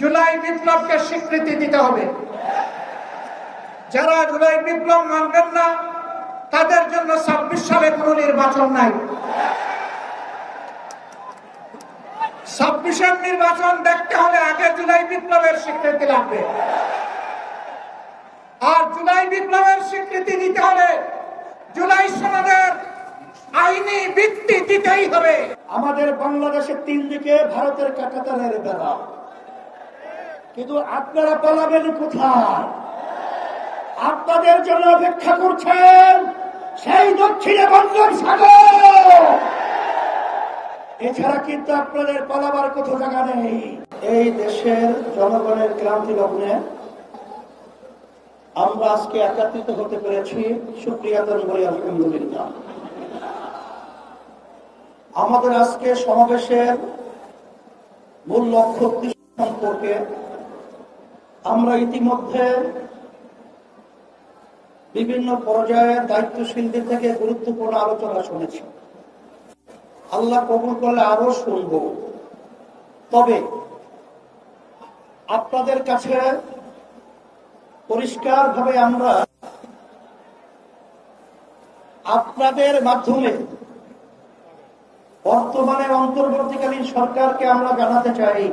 জুলাই বিপ্লবকে স্বীকৃতি দিতে হবে। যারা জুলাই বিপ্লব মানবেন না, তাদের জন্য ছাব্বিশ সালে কোনো নির্বাচন নাই। ছাব্বিশের নির্বাচন দেখতে হলে আগে জুলাই বিপ্লবের স্বীকৃতি লাগবে। আর জুলাই বিপ্লবের স্বীকৃতি দিতে হলে জুলাই সনদের আইনি ভিত্তি দিতেই হবে। আমাদের বাংলাদেশের তিন দিকে ভারতের কাকাতারের বেড়া। কিন্তু আপনারা পালাবেন কোথায়? আপনাদের জন্য অপেক্ষা করছেন সেই দক্ষিণে বঙ্গোপসাগর এছাড়া কিন্তু আপনাদের পালাবার কোথাও জায়গা নেই। এই দেশের জনগণের ক্রান্তি লগ্নে আমরা আজকে একত্রিত হতে পেরেছি। সুপ্রিয়া তন্বরী আলহামদুলিল্লাহ। আমাদের আজকে সমাবেশের মূল লক্ষ্য সম্পর্কে আমরা ইতিমধ্যে বিভিন্ন পর্যায়ে দায়িত্বশীলদের থেকে গুরুত্বপূর্ণ আলোচনা শুনেছি। আল্লাহ কবুল করলে আরও শুনব। তবে আপনাদের কাছে পরিষ্কারভাবে আমরা আপনাদের মাধ্যমে বর্তমানে অন্তর্বর্তীকালীন সরকারকে আমরা জানাতে চাই।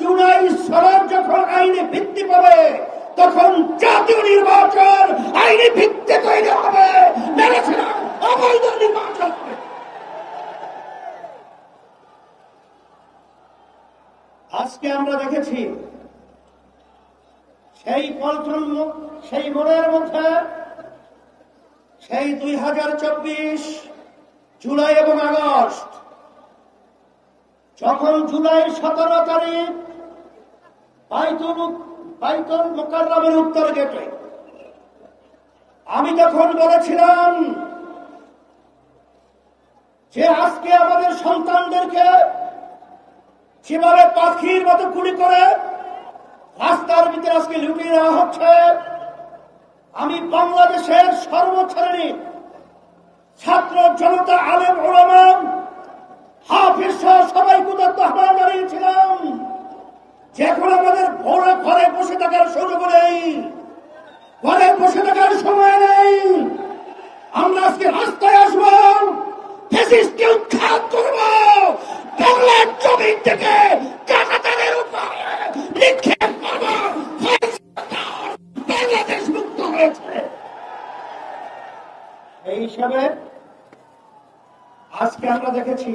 জুলাই সনদ যখন আইনে ভিত্তি পাবে, তখন জাতীয় নির্বাচন আইনি ভিত্তি তৈরি হবে। অবৈধ নির্বাচন আজকে আমরা দেখেছি, সেই পল্টন সেই মোড়ের মধ্যে সেই দুই হাজার চব্বিশ জুলাই এবং আগস্ট যখন জুলাই সতেরো তারিখ উত্তর গেটে, আমি তখন বলেছিলাম যে আজকে আমাদের সন্তানদেরকে যেভাবে পাখির মতো গুলি করে রাস্তার ভিতরে আজকে লুটিয়ে দেওয়া হচ্ছে, আমি বাংলাদেশের সর্বশ্রেণী ছাত্র জনতা আলেম ওলামান হাফিজ সহ সবাই কুদত্ত আহ্বান জানিয়েছিলাম যে এখন আমাদের ভোরে ঘরে বসে থাকার সুযোগ নেই, ঘরে বসে থাকার সময় নেই। আমরা আজকে রাস্তায় আসব ফেসিসকে উৎখাত করব, বাংলার জমি থেকে কাকাতারের উপরে নিক্ষেপ করব। বাংলাদেশ মুক্ত হয়েছে। এই হিসাবে আজকে আমরা দেখেছি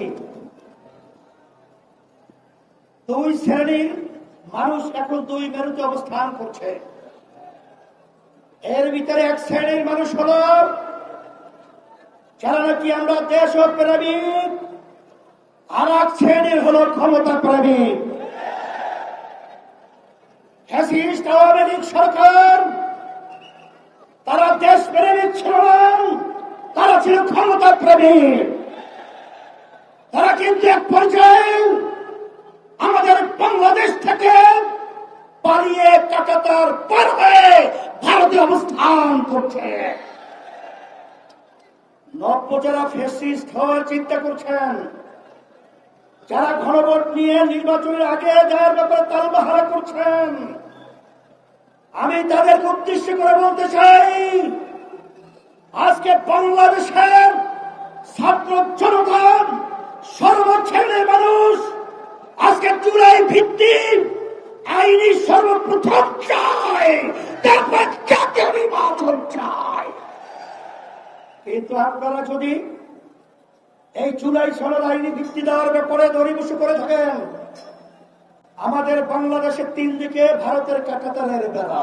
দুই শ্রেণির মানুষ এখন দুই মেরুতে অবস্থান করছে। এর ভিতরে এক শ্রেণির মানুষ হল যারা নাকি আমরা দেশ প্রেমিক, আর এক শ্রেণির হল ক্ষমতা ফ্যাসিস্ট, আওয়ামী লীগ সরকার, তারা দেশ প্রেমিক ছিল না, তারা ছিল ক্ষমতা প্রেমিক। তারা কিন্তু এক পর্যায়ে বাংলাদেশ থেকে বর্ডার পার হয়ে ভারতে অবস্থান করছে। নব্য ফেসিস্ট হওয়ার চিন্তা করছেন। যারা ঘনভোট নিয়ে নির্বাচনের আগে যাওয়ার ব্যাপারে তালবাহারা করছেন। আমি তাদেরকে উদ্দেশ্য করে বলতে চাই, আজকে বাংলাদেশের ছাত্র জনতা সর্বশ্রেণীর মানুষ আজকে ভিত্তিক আইনি সর্বপ্রথম চায় তারপর জাতীয় নির্বাচন চায় কিন্তু আপনারা যদি এই জুলাই সনদ আইনি ভিত্তি দেওয়ার ব্যাপারে দরিবসু করে থাকেন, আমাদের বাংলাদেশের তিন দিকে ভারতের কাকাতারের বেলা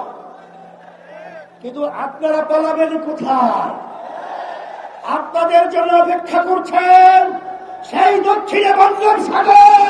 কিন্তু আপনারা পালাবেন কোথায়? আপনাদের জন্য অপেক্ষা করছেন সেই দক্ষিণে বঙ্গোপসাগর।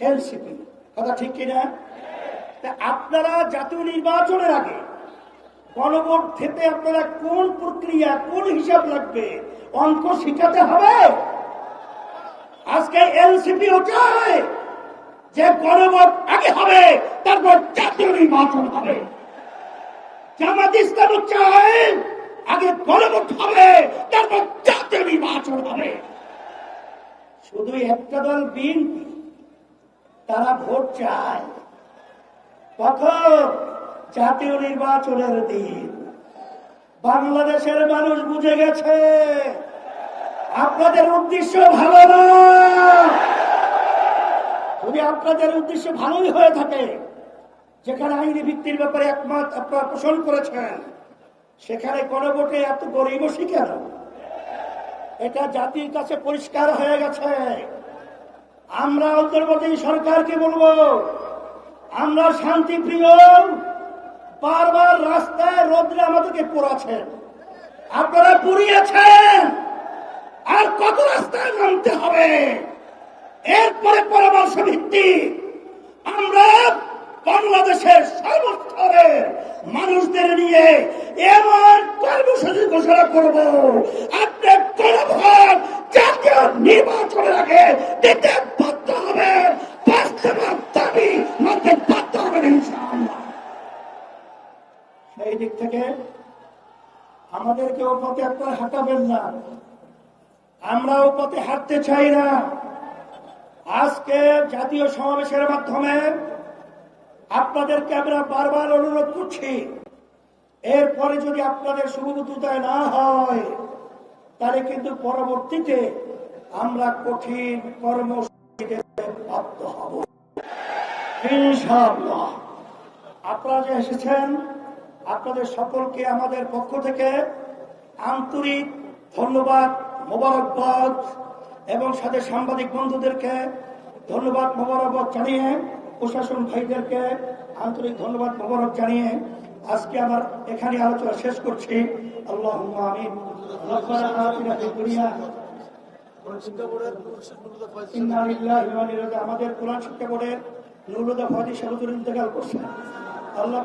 এনসিপি কথা ঠিক কিনা? আপনারা জাতীয় নির্বাচনের আগে গণভোট থেকে আপনারা কোন প্রক্রিয়া, কোন হিসাব লাগবে? অঙ্ক শিখাতে হবে? আজকে এনসিপিও চায় যে গণভোট আগে হবে, তারপর জাতীয় নির্বাচন হবে। জামাত ইসলাম চায় আগে গণভোট হবে, তারপর জাতীয় নির্বাচন হবে। শুধু একটা দল বিএনপি তারা ভোট চায়। কখন জাতীয় নির্বাচনের দিন বাংলাদেশের মানুষ বুঝে গেছে, আপনাদের উদ্দেশ্য ভালো যদি আপনাদের উদ্দেশ্য ভালোই হয়ে থাকে, যেখানে আইনি ভিত্তির ব্যাপারে একমত আপনারা পোষণ করেছেন, সেখানে গণভোটে এত গরিবসী কেন এটা জাতির কাছে পরিষ্কার হয়ে গেছে। আমরা অন্তর্বর্তী সরকারকে বলব, আমরা শান্তি প্রিয় বারবার রাস্তায় রোদ্রে আমাদেরকে পোড়াছেন আপনারা পুড়িয়েছেন। আর কত রাস্তায় নামতে হবে? এরপরে পরামর্শ ভিত্তি আমরা বাংলাদেশের সর্বস্তরের মানুষদের নিয়ে এমন কর্মসূচি ঘোষণা করব। আপনি গণভোট জাতীয় নির্বাচনের আগে দিতে বাধ্য হবে বাস্তবের দাবি মানতে বাধ্য হবেন ইনশাআল্লাহ সেই দিক থেকে আমাদেরকে ও পথে আপনারা হাঁটাবেন না। আমরা ও পথে হাঁটতে চাই না। আজকে জাতীয় সমাবেশের মাধ্যমে আপনাদেরকে আমরা বারবার অনুরোধ করছি, এরপরে যদি আপনাদের শুভবুদ্ধতায় না হয়, তাহলে কিন্তু পরবর্তীতে আমরা কঠিন কর্মসূচিতে বাধ্য হব। আপনারা যে এসেছেন আপনাদের সকলকে আমাদের পক্ষ থেকে আন্তরিক ধন্যবাদ, মোবারকবাদ এবং সাথে সাংবাদিক বন্ধুদেরকে ধন্যবাদ, মোবারকবাদ জানিয়ে, প্রশাসন ভাইদেরকে আন্তরিক ধন্যবাদ, মোবারক জানিয়ে আজকে আমার এখানে আলোচনা শেষ করছি। আল্লাহ। আমাদের কোরআন শিক্ষা বোর্ডের নুরুদা ফাদি সাহুদুর ইন্তেকাল করছেন। আল্লাহ